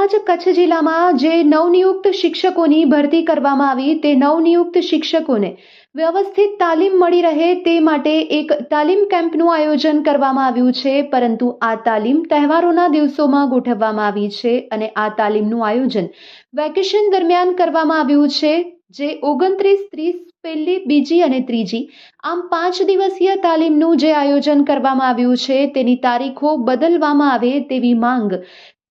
હાલમાં જ કચ્છ જિલ્લામાં જે નવનિયુક્ત શિક્ષકોની ભરતી કરવામાં આવી તે નવનિયુક્ત શિક્ષકોને વ્યવસ્થિત તાલીમ મળી રહે તે માટે એક તાલીમ કેમ્પનું આયોજન કરવામાં આવ્યું છે, પરંતુ આ તાલીમ તહેવારોના દિવસોમાં ગોઠવવામાં આવી છે અને આ તાલીમનું આયોજન વેકેશન દરમિયાન કરવામાં આવ્યું છે, જે ઓગણત્રીસ, ત્રીસ, પહેલી, બીજી અને ત્રીજી આમ પાંચ દિવસીય તાલીમનું જે આયોજન કરવામાં આવ્યું છે તેની તારીખો બદલવામાં આવે તેવી માંગ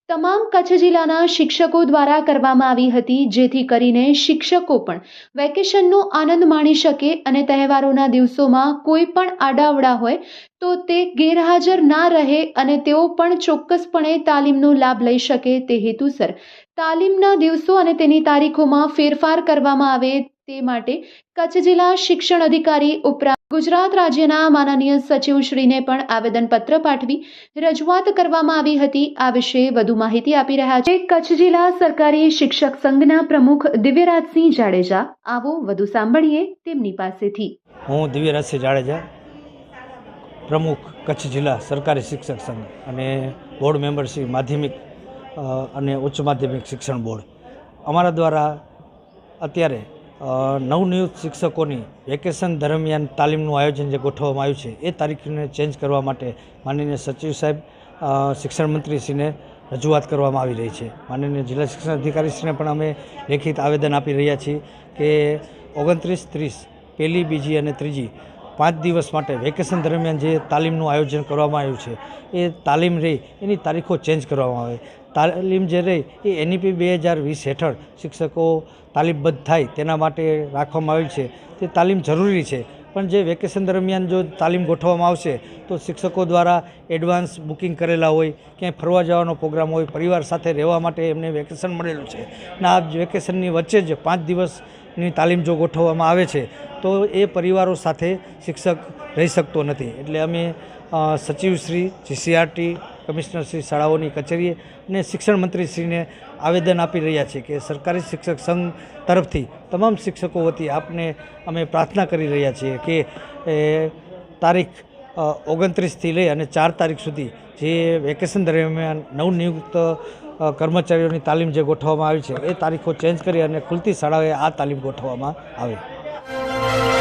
તમામ કચ્છ જિલ્લાના શિક્ષકો દ્વારા કરવામાં આવી હતી, જેથી કરીને શિક્ષકો પણ વેકેશનનો આનંદ માણી શકે અને તહેવારોના દિવસોમાં કોઈ પણ આડાવડા હોય તો તે ગેરહાજર ના રહે અને તેઓ પણ ચોક્કસપણે તાલીમનો લાભ લઈ શકે. તે હેતુસર તાલીમના દિવસો અને તેની તારીખોમાં ફેરફાર કરવામાં આવે તે માટે કચ્છ જિલ્લા શિક્ષણ અધિકારી ઉપરાંત ગુજરાત રાજ્યના માનનીય સચિવશ્રીને પણ આવેદનપત્ર પાઠવી રજૂઆત કરવામાં આવી હતી. આ વિશે વધુ માહિતી આપી રહ્યા છે. કચ્છ જિલ્લા સરકારી શિક્ષક સંઘના પ્રમુખ દિવ્યરાજસિંહ જાડેજા. આવો વધુ સાંભળીએ તેમની પાસેથી. હું દિવ્યરાજસિંહ જાડેજા, પ્રમુખ કચ્છ જિલ્લા સરકારી શિક્ષક સંઘ અને બોર્ડ મેમ્બર માધ્યમિક અને ઉચ્ચ માધ્યમિક શિક્ષણ બોર્ડ અમારા દ્વારા અત્યારે નવનિયુક્ત શિક્ષકોની વેકેશન દરમિયાન તાલીમનું આયોજન જે ગોઠવવામાં આવ્યું છે, એ તારીખને ચેન્જ કરવા માટે માનનીય સચિવ સાહેબ શિક્ષણ મંત્રીશ્રીને રજૂઆત કરવામાં આવી રહી છે. માનનીય જિલ્લા શિક્ષણ અધિકારીશ્રીને પણ અમે લેખિત આવેદન આપી રહ્યા છીએ કે ઓગણત્રીસ ત્રીસ, પહેલી બીજી અને ત્રીજી પાંચ દિવસ માટે વેકેશન દરમિયાન જે તાલીમનું આયોજન કરવામાં આવ્યું છે, એ તાલીમ રહી એની તારીખો ચેન્જ કરવામાં આવે. તાલીમ જે રહી એ એનઈપી બે હજાર વીસ હેઠળ શિક્ષકો તાલીમબદ્ધ થાય તેના માટે રાખવામાં આવેલ છે. તે તાલીમ જરૂરી છે. પણ જે વેકેશન દરમિયાન જો તાલીમ ગોઠવવામાં આવશે, તો શિક્ષકો દ્વારા એડવાન્સ બુકિંગ કરેલા હોય, ક્યાંય ફરવા જવાનો પ્રોગ્રામ હોય, પરિવાર સાથે રહેવા માટે એમને વેકેશન મળેલું છે. અને આ વેકેશનની વચ્ચે જ પાંચ દિવસની તાલીમ જો ગોઠવવામાં આવે છે, તો એ પરિવારો સાથે શિક્ષક રહી શકતો નથી. એટલે અમે સચિવશ્રી જીસીઆરટી કમિશનરશ્રી શાળાઓની કચેરીએ અને શિક્ષણ મંત્રીશ્રીને આવેદન આપી રહ્યા છીએ કે સરકારી શિક્ષક સંઘ તરફથી તમામ શિક્ષકો વતી આપને અમે પ્રાર્થના કરી રહ્યા છીએ કે તારીખ ઓગણત્રીસથી લઈ અને ચાર તારીખ સુધી જે વેકેશન દરમિયાન નવનિયુક્ત કર્મચારીઓની તાલીમ જે ગોઠવવામાં આવી છે, એ તારીખો ચેન્જ કરી અને ખુલતી શાળાઓએ આ તાલીમ ગોઠવવામાં આવે.